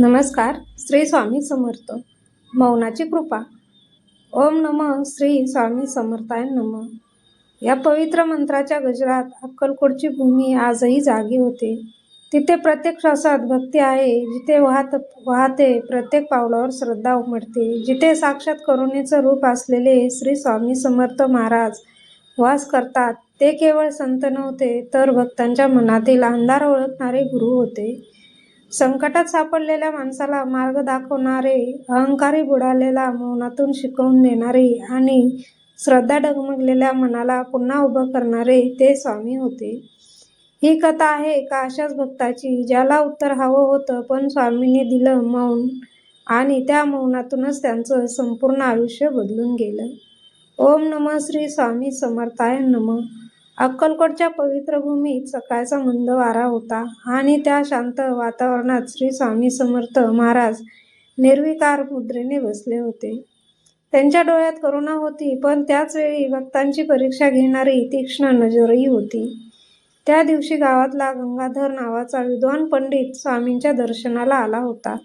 नमस्कार श्री स्वामी समर्थ. मौनाची कृपा. ओम नम श्री स्वामी समर्थाय नम. या पवित्र मंत्राच्या गजरात अक्कलकोटची भूमी आजही जागी होते. तिथे प्रत्येक श्वासात भक्ती आहे जिथे वाहत वाहते प्रत्येक पावलावर श्रद्धा उमटते. जिथे साक्षात करुणेचं रूप असलेले श्री स्वामी समर्थ महाराज वास करतात ते केवळ संत नव्हते तर भक्तांच्या मनातील अंधार ओळखणारे गुरु होते. संकटात सापडलेल्या माणसाला मार्ग दाखवणारे अहंकारी बुडालेला मौनातून शिकवून देणारे आणि श्रद्धा डगमगलेल्या मनाला पुन्हा उभं करणारे ते स्वामी होते. ही कथा आहे एका अशाच भक्ताची ज्याला उत्तर हवं होतं पण स्वामींनी दिलं मौन आणि त्या मौनातूनच त्यांचं संपूर्ण आयुष्य बदलून गेलं. ओम नम श्री स्वामी समर्थाय नम. अक्कलकोटच्या पवित्र भूमीत सकाळचा मंद वारा होता आणि त्या शांत वातावरणात श्री स्वामी समर्थ महाराज निर्विकार मुद्रेने बसले होते. त्यांच्या डोळ्यात करुणा होती पण त्याच वेळी भक्तांची परीक्षा घेणारी तीक्ष्ण नजरही होती. त्या दिवशी गावातला गंगाधर नावाचा विद्वान पंडित स्वामींच्या दर्शनाला आला होता.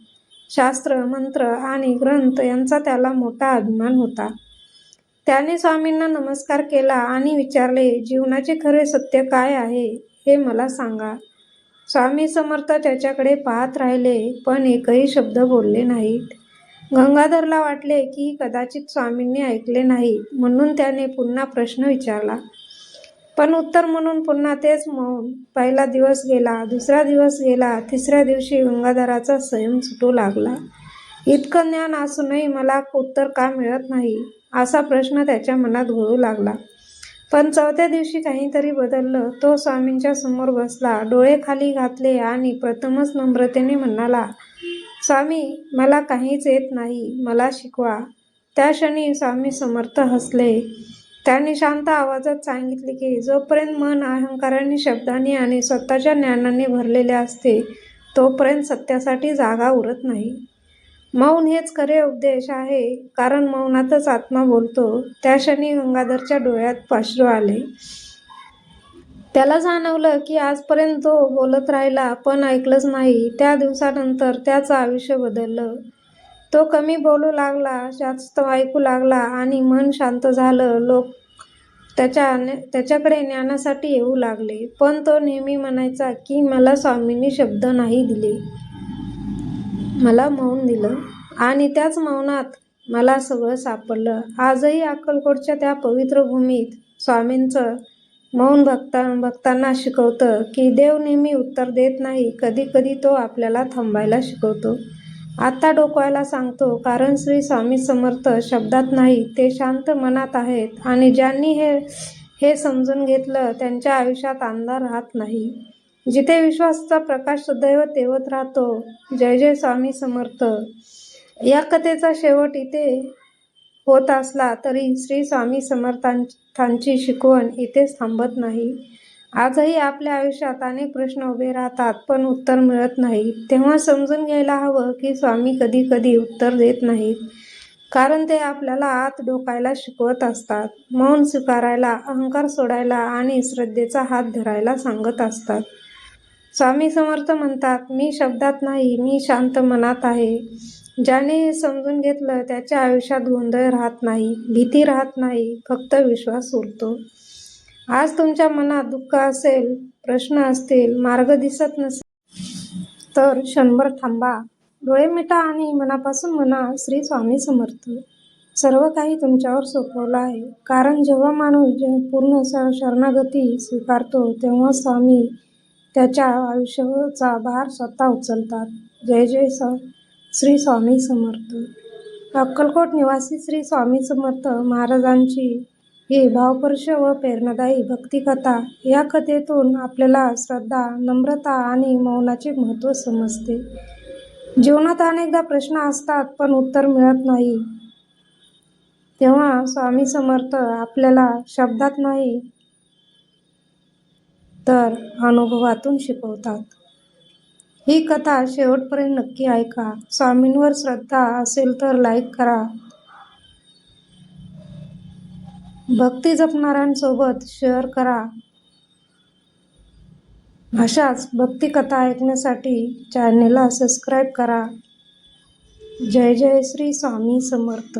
शास्त्र मंत्र आणि ग्रंथ यांचा त्याला मोठा अभिमान होता. त्याने स्वामींना नमस्कार केला आणि विचारले जीवनाचे खरे सत्य काय आहे हे मला सांगा. स्वामी समर्थ त्याच्याकडे पाहत राहिले पण एकही शब्द बोलले नाहीत. गंगाधरला वाटले की कदाचित स्वामींनी ऐकले नाही म्हणून त्याने पुन्हा प्रश्न विचारला. पण उत्तर म्हणून पुन्हा तेच मौन. पहिला दिवस गेला दुसरा दिवस गेला तिसऱ्या दिवशी गंगाधराचा संयम सुटू लागला. इतकं ज्ञान असूनही मला उत्तर का मिळत नाही असा प्रश्न त्याच्या मनात घोळू लागला. पण चौथ्या दिवशी काहीतरी बदललं. तो स्वामींच्या समोर बसला डोळे खाली घातले आणि प्रथमच नम्रतेने म्हणाला स्वामी मला काहीच येत नाही. मला शिकवा. त्या क्षणी स्वामी समर्थ हसले. त्यांनी शांत आवाजात सांगितले की जोपर्यंत मन अहंकाराने शब्दाने आणि स्वतःच्या ज्ञानाने भरलेले असते तोपर्यंत सत्यासाठी जागा उरत नाही. मौन हेच खरे उपदेश आहे. कारण मौनातच आत्मा बोलतो. त्या क्षणी गंगाधरच्या डोळ्यात पाश्रू आले. त्याला जाणवलं की आजपर्यंत तो बोलत राहिला पण ऐकलंच नाही. त्या दिवसानंतर त्याचं आयुष्य बदललं. तो कमी बोलू लागला जास्त ऐकू लागला आणि मन शांत झालं. लोक त्याच्या त्याच्याकडे ज्ञानासाठी येऊ लागले. पण तो नेहमी म्हणायचा की मला स्वामींनी शब्द नाही दिले. मला मौन दिलं. आणि त्याच मौनात मला सगळं सापडलं. आजही अक्कलकोटच्या त्या पवित्र भूमीत स्वामींचं मौन भक्ता भक्तांना शिकवतं की देव नेहमी उत्तर देत नाही कधी कधी तो आपल्याला थांबायला शिकवतो. आत्ता डोकवायला सांगतो कारण श्री स्वामी समर्थ शब्दात नाही ते शांत मनात आहेत आणि ज्यांनी हे हे समजून घेतलं त्यांच्या आयुष्यात अंधार राहत नाही. जिथे विश्वासाचा प्रकाश सदैव तेवत राहतो. जय जय स्वामी समर्थ. या कथेचा शेवट इथे होत असला तरी श्री स्वामी समर्थांची शिकवण इथेच थांबत नाही. आजही आपल्या आयुष्यात अनेक प्रश्न उभे राहतात पण उत्तर मिळत नाही. तेव्हा समजून घ्यायला हवं की स्वामी कधी कधी उत्तर देत नाहीत कारण ते आपल्याला आत डोकायला शिकवत असतात मौन स्वीकारायला अहंकार सोडायला आणि श्रद्धेचा हात धरायला सांगत असतात. स्वामी समर्थ म्हणतात मी शब्दात नाही मी शांत मनात आहे. ज्याने हे समजून घेतलं त्याच्या आयुष्यात गोंधळ राहत नाही भीती राहत नाही फक्त विश्वास उरतो. आज तुमच्या मनात दुःख असेल प्रश्न असतील मार्ग दिसत नसेल तर क्षणभर थांबा. डोळे मिटा आणि मनापासून म्हणा श्री स्वामी समर्थ. सर्व काही तुमच्यावर सोपवलं आहे. कारण जेव्हा माणूस जे पूर्ण शरणागती स्वीकारतो तेव्हा स्वामी त्याच्या आयुष्याचा भार स्वतः उचलतात. जय जय स श्री स्वामी समर्थ. अक्कलकोट निवासी श्री स्वामी समर्थ महाराजांची ही भावपर्श व प्रेरणादायी भक्तिकथा या कथेतून आपल्याला श्रद्धा नम्रता आणि मौनाचे महत्त्व समजते. जीवनात अनेकदा प्रश्न असतात पण उत्तर मिळत नाही. तेव्हा स्वामी समर्थ आपल्याला शब्दात नाही तर अनुभवातून शिकवतात. ही कथा शेवटपर्यंत नक्की ऐका. स्वामींवर श्रद्धा असेल तर लाईक करा. भक्ती जपणाऱ्यांसोबत शेअर करा. अशाच भक्तिकथा ऐकण्यासाठी चॅनेलला सबस्क्राईब करा. जय जय श्री स्वामी समर्थ.